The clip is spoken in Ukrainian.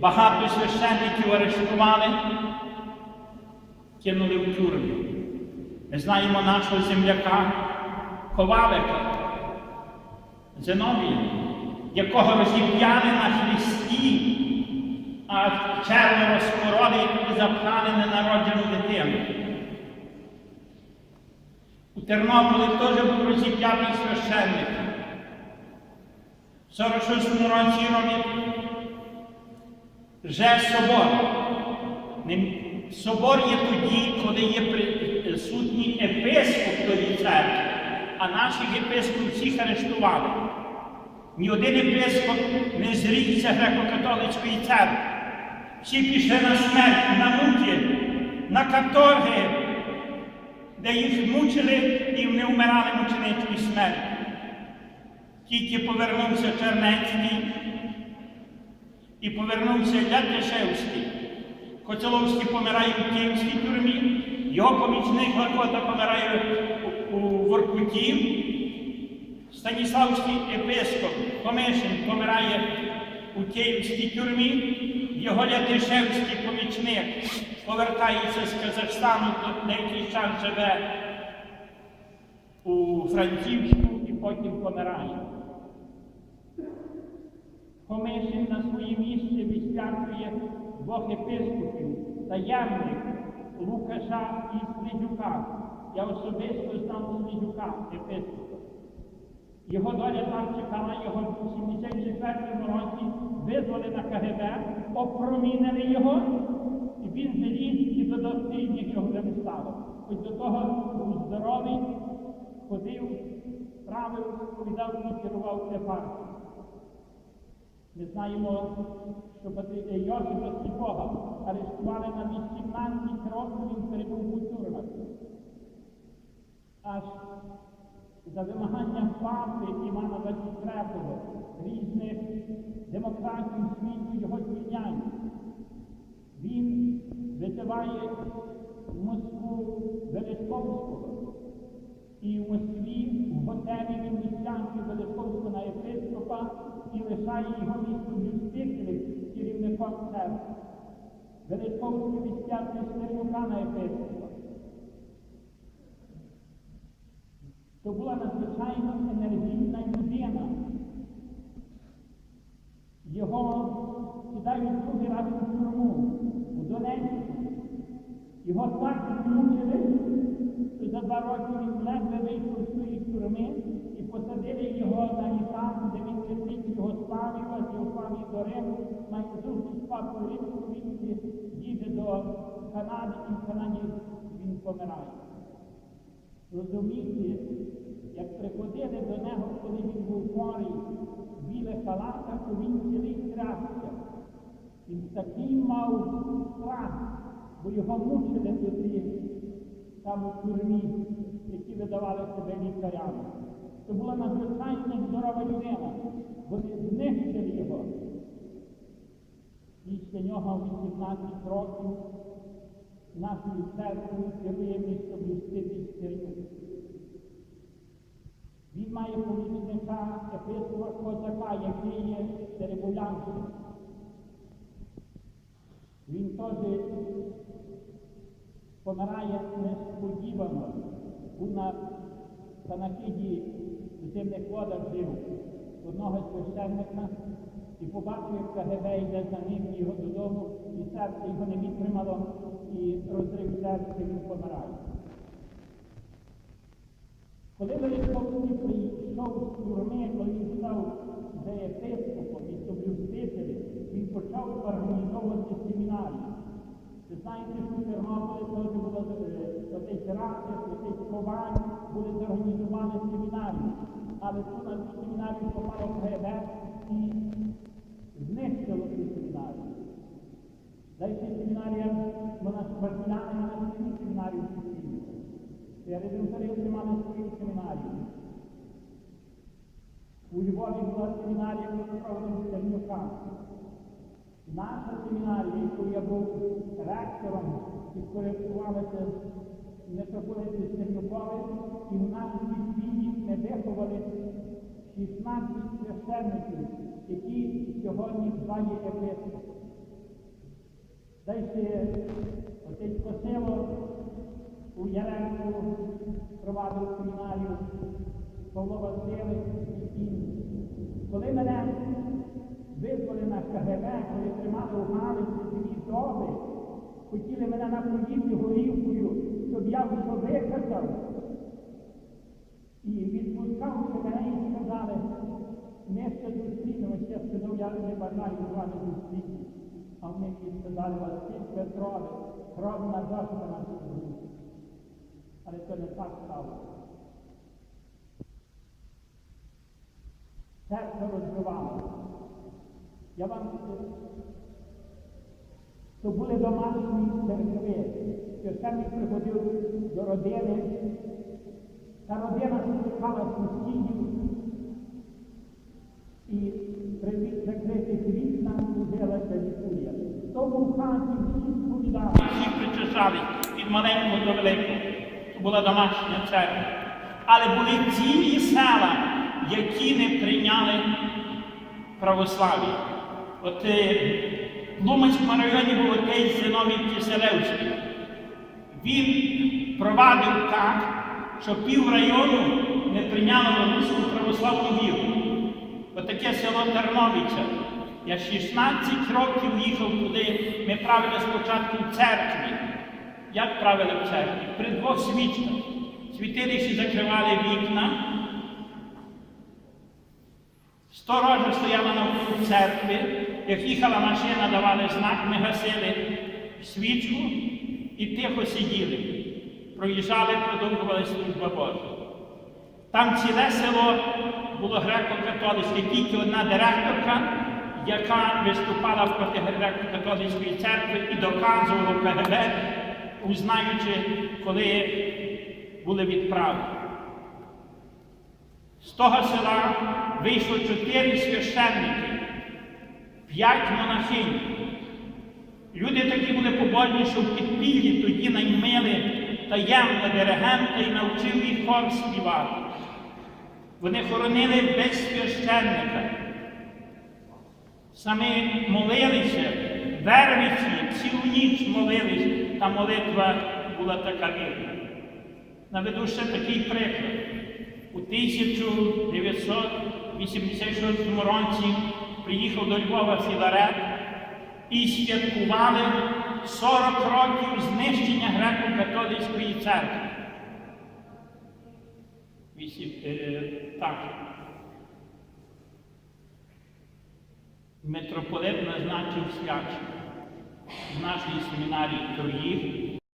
Багато священників арештували, кинули в тюрмі. Ми знаємо нашого земляка Ковалика, Зеновія, якого розіп'яли на хресті, а черво розпороли і запхали ненароджену дитину. У Тернополі теж був розіп'ятий священник. В 46-му році робить вже собор. Собор є тоді, коли є присутній епископ тої церкви, а наших епископів всіх арештували. Ні один епископ не зрікся греко-католицької церкви. Всі пішли на смерть, на муки, на каторги, де їх мучили і вони вмирали мученицькою смертю. Тільки повернувся Чернецький і повернувся Лятишевський. Коцеловський помирає в Київській тюрмі, його помічник Лакота помирає у, Воркуті, Станіславський епископ Комишин помирає у Київській тюрмі, його Лятишевський помічник повертається з Казахстану, тут деякий час живе у Франківську і потім помирає. Комишин на своє місце відсвячує двох епископів, таємник Лукаша і Слідюка. Я особисто знав Слідюка, епископа. Його доля там чекала, його в 74-му році визвали на КГБ, опромінили його, і він заліз і до його не стало. Хоч до того був здоровий, ходив, правив, сповідав і керував епархією. Ми знаємо, що е, Йосипа арештували на 18 років, він перебув у тюрмах. Аж за вимагання папи Івана XXIII різних демократій світу його звільняють. Він визиває в Москву Величковського. І в Москві в готелі він відтягнує Величковського на єпископа і лишає його місто блюстителів керівником церкви. Величковський відтягує Стернюка на єпископа. То була надзвичайно енергійна людина. Його кидають другий раз у тюрму у Донецьку. Його так змучили, що за два роки він ледве вийшов з тюрми і посадили його на летить його славі, з його до Риму, зустріч з папою Римську, він їде до Канади і в Канаді він помирає. Розумієте, як приходили до нього, коли він був хворий, в білих халатах, то він цілий трясся. Він такий мав страх, бо його мучили тоді там у тюрмі, які видавали себе лікарями. Це була надзвичайно здорова людина. Вони знищили його. Після нього 18 років нашою церквою керує місто Стернюк. Він має помічника епископа Козака, який є Теребулянським. Він теж помирає несподівано. Був на панахиді в земних водах жив одного священника і побачив, як КГБ йде за ним його додому, і серце його не витримало, і розрив серце, він помирає. Коли Величковський прийшов з тюрми, коли він став за єпископом і соблюстителем, він почав організовувати семінарії. Ви знаєте, що в Тернополі теж було отець Раків, отець Коваль, були зорганізовані семінарії. Але тут на цю семінарію попало КГБ і знищило цю семінарію. Далі семінарія, вона Василяни мали свою семінарію в Сусідні. Редемторівці мали свою семінарію. У Львові була семінарія проводом Стернюка. Наша семінарія, яку я був ректором, підпорядкувалася митрополити Стернюкові, і в нашій відвіді ми виховали 16 священників, які сьогодні два є епископи. ще отець Косило у Яремку провадив семінарію Павло Васильович і коли мене визвали на КГБ, коли тримали у Галиці дві доби, хотіли мене напоїти горівкою, щоб я все виказав. І відпускавши мене і сказали, ми ще зустрінемося, сказав, я не бажаю з вами зустріти. А вони мені сказали, Василь Петрович, кровна дошка на сьогодні. Але це не так сталося. Серце розбивало. Я вам скажу, то були домашні церкви. Священник приходив до родини, та родина спускала сусідів і при закритих вікнах служилася лікує. Тому в хаті всі сповідали. Всі причесались від маленького до великого. Це була домашня церква. Але були цілі села, які не прийняли православ'я. От е, в Луманському районі був отець Зиновій Киселевський. Він провадив так, що пів району не прийняло руську православну віру. Отаке село Терновиця. Я 16 років їхав туди. Ми правили спочатку в церкві. Як правили в церкві? При двох свічках. Світилищі закривали вікна. Сторожа стояла навколо церкви. Як їхала машина, давали знак, ми гасили свічку і тихо сиділи. Проїжджали, продовжували служба Божа. Там ціле село було греко-католицьке, тільки одна директорка, яка виступала проти греко-католицької церкви і доказувала КГБ, узнаючи, коли були відправи. З того села вийшло чотири священники, п'ять монахинь. Люди такі були побожні, що в підпіллі тоді наймили таємно диригента і навчив їх хор співати. Вони хоронили без священника. Самі молилися, вервиці, цілу ніч молились, та молитва була така вірна. Наведу ще такий приклад. У 1986 році приїхав до Львова Філарет і святкували 40 років знищення греко-католицької церкви. Е, так. Митрополит назначив свячення в нашої семінарії троїх